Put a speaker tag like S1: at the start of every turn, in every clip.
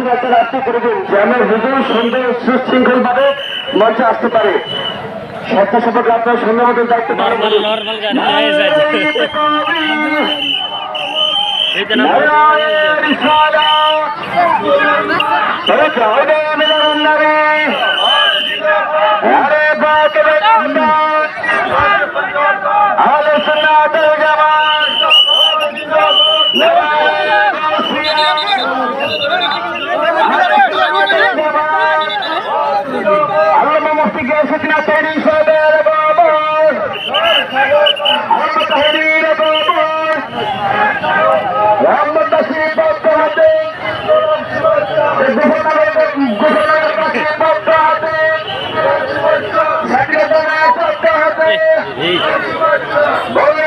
S1: সুস্থ একটা রাস্তা করে দিন। যেন হুজুর সুন্দর সুশৃঙ্খল ভাবে মঞ্চে আসতে পারে। স্বেচ্ছাসেবক আপনার সুন্দর দায়িত্ব পালন মুফতি গিয়াসউদ্দিন আতারি সাহেবের বাবার আল্লামা তাহরির বাবার কাছে সেক্রেটারি হাতে। বলে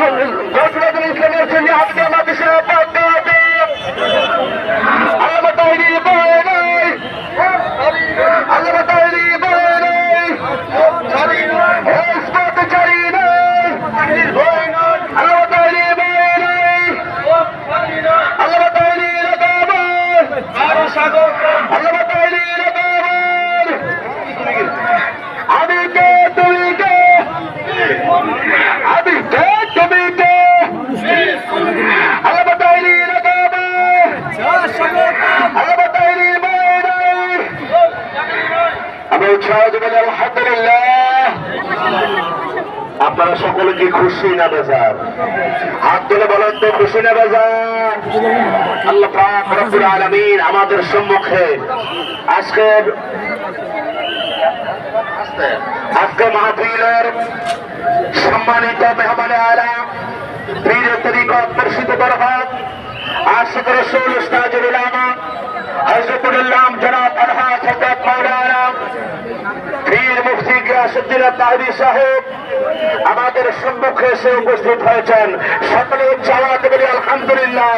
S1: গৌসুল আজম গৌসুল আজম ইসলামের সঙ্গে হাতে মাদ্রাসা পাকাতে আল্লামা তাহরির বাবার আল্লামা তাহরির বাবার আপনারা সকলে কি খুশি না বেজার? হাত তুলে বলেন তো, খুশি না বেজার? আল্লাহ আমাদের সম্মুখে আজকের আজকে মাহফিলের সম্মানিত মেহমানে আলা, পীর তরিকত মুর্শিদ বরহাত আশিক রসুল উস্তাজুল উলামা হযরতুল ইসলাম জনাব আলহাজ হযরত মাওলানা পীর মুফতি গিয়াসউদ্দিন তাহরি সাহেব আমাদের সম্মুখে এসে উপস্থিত হয়েছেন। সকলে চাওয়াতে বলি আলহামদুলিল্লাহ।